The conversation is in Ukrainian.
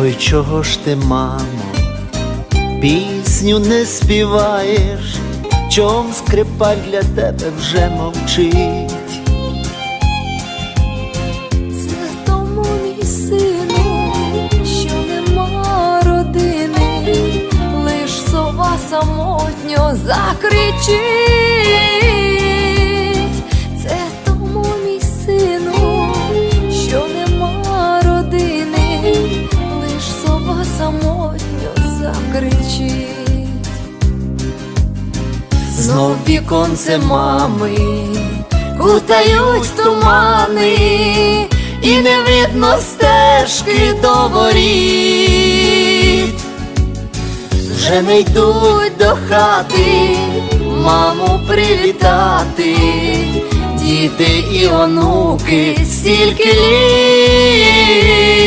Ой, чого ж ти, мамо, пісню не співаєш, чом скрипаль для тебе вже мовчить. Це тому мій сину, що нема родини, лиш сова самотньо закричить. Закричить. Знов віконце мами кутають тумани, і не видно стежки до воріт. Вже не йдуть до хати, маму привітати, діти і онуки стільки літ.